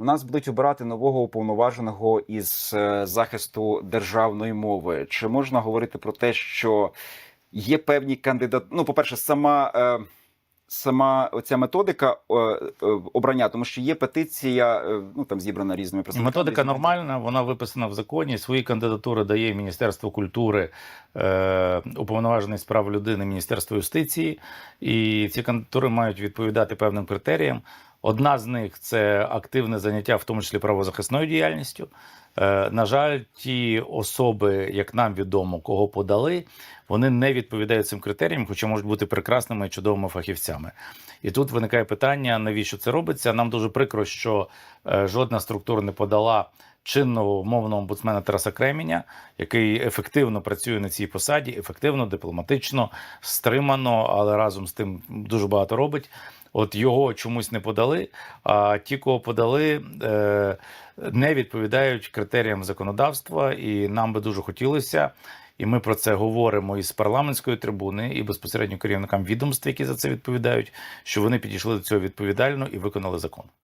У нас будуть обирати нового уповноваженого із е, захисту державної мови. Чи можна говорити про те, що є певні кандидат? Ну, по-перше, сама. Е... Сама оця методика е, обрання, тому що є петиція, ну там зібрана різними представниками. Методика нормальна, вона виписана в законі. Свої кандидатури дає Міністерство культури, е, уповноважений з людини, Міністерство юстиції. І ці кандидатури мають відповідати певним критеріям. Одна з них це активне заняття, в тому числі правозахисною діяльністю. Е, на жаль, ті особи, як нам відомо, кого подали, вони не відповідають цим критеріям, хоча можуть бути прекрасними і чудовими фахівцями. І тут виникає питання, навіщо це робиться. Нам дуже прикро, що е, жодна структура не подала чинного мовного омбудсмена Тараса Креміня, який ефективно працює на цій посаді, ефективно, дипломатично, стримано, але разом з тим дуже багато робить. От його чомусь не подали. А ті, кого подали, е, не відповідають критеріям законодавства, і нам би дуже хотілося. І ми про це говоримо із парламентської трибуни, і безпосередньо керівникам відомств, які за це відповідають, що вони підійшли до цього відповідально і виконали закон.